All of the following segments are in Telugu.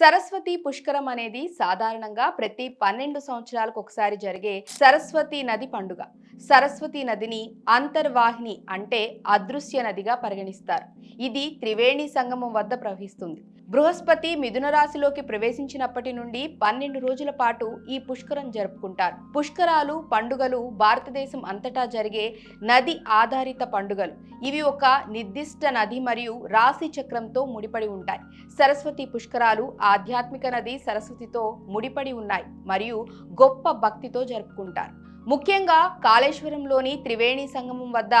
సరస్వతి పుష్కరం అనేది సాధారణంగా ప్రతి పన్నెండు సంవత్సరాలకు ఒకసారి జరిగే సరస్వతి నది పండుగ. సరస్వతి నదిని అంతర్వాహిని అంటే అదృశ్య నదిగా పరిగణిస్తారు. ఇది త్రివేణి సంగమం వద్ద ప్రవహిస్తుంది. బృహస్పతి మిథున రాశిలోకి ప్రవేశించినప్పటి నుండి పన్నెండు రోజుల పాటు ఈ పుష్కరం జరుపుకుంటారు. పుష్కరాలు పండుగలు భారతదేశం అంతటా జరిగే నది ఆధారిత పండుగలు. ఇవి ఒక నిర్దిష్ట నది మరియు రాశి చక్రంతో ముడిపడి ఉంటాయి. సరస్వతి పుష్కరాలు ఆధ్యాత్మిక నది సరస్వతితో ముడిపడి ఉన్నాయి మరియు గొప్ప భక్తితో జరుపుకుంటారు. ముఖ్యంగా కాళేశ్వరంలోని త్రివేణి సంగమం వద్ద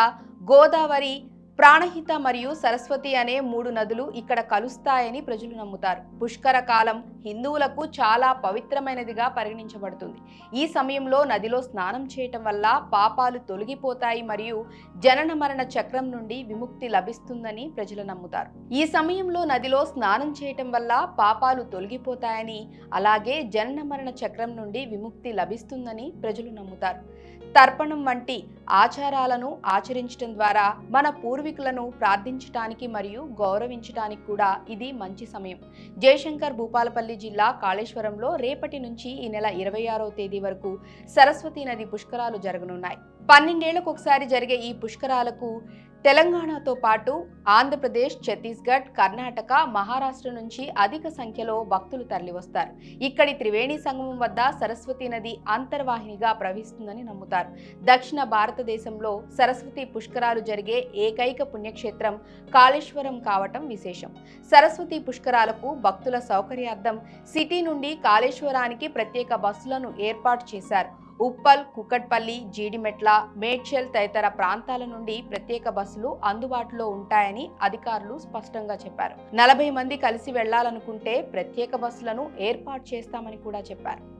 గోదావరి ప్రాణహిత మరియు సరస్వతి అనే మూడు నదులు ఇక్కడ కలుస్తాయని ప్రజలు నమ్ముతారు. పుష్కర కాలం హిందువులకు చాలా పవిత్రమైనదిగా పరిగణించబడుతుంది. ఈ సమయంలో నదిలో స్నానం చేయటం వల్ల పాపాలు తొలగిపోతాయి మరియు జనన మరణ చక్రం నుండి విముక్తి లభిస్తుందని ప్రజలు నమ్ముతారు. ఈ సమయంలో నదిలో స్నానం చేయటం వల్ల పాపాలు తొలగిపోతాయని అలాగే జనన మరణ చక్రం నుండి విముక్తి లభిస్తుందని ప్రజలు నమ్ముతారు. తర్పణం వంటి ఆచారాలను ఆచరించడం ద్వారా మన పూర్వీకులను ప్రార్థించటానికి మరియు గౌరవించటానికి కూడా ఇది మంచి సమయం. జయశంకర్ భూపాలపల్లి జిల్లా కాళేశ్వరంలో రేపటి నుంచి ఈ నెల ఇరవై ఆరో తేదీ వరకు సరస్వతి నది పుష్కరాలు జరగనున్నాయి. పన్నెండేళ్ళకు ఒకసారి జరిగే ఈ పుష్కరాలకు తెలంగాణతో పాటు ఆంధ్రప్రదేశ్ ఛత్తీస్గఢ్ కర్ణాటక మహారాష్ట్ర నుంచి అధిక సంఖ్యలో భక్తులు తరలివస్తారు. ఇక్కడి త్రివేణి సంగమం వద్ద సరస్వతి నది అంతర్వాహినిగా ప్రవహిస్తుందని నమ్ముతారు. దక్షిణ భారతదేశంలో సరస్వతి పుష్కరాలు జరిగే ఏకైక పుణ్యక్షేత్రం కాళేశ్వరం కావటం విశేషం. సరస్వతి పుష్కరాలకు భక్తుల సౌకర్యార్థం సిటీ నుండి కాళేశ్వరానికి ప్రత్యేక బస్సులను ఏర్పాటు చేశారు. ఉప్పల్ కుక్కట్పల్లి జీడిమెట్ల మేడ్చల్ తదితర ప్రాంతాల నుండి ప్రత్యేక బస్సులు అందుబాటులో ఉంటాయని అధికారులు స్పష్టంగా చెప్పారు. నలభై మంది కలిసి వెళ్ళాలనుకుంటే ప్రత్యేక బస్సులను ఏర్పాటు చేస్తామని కూడా చెప్పారు.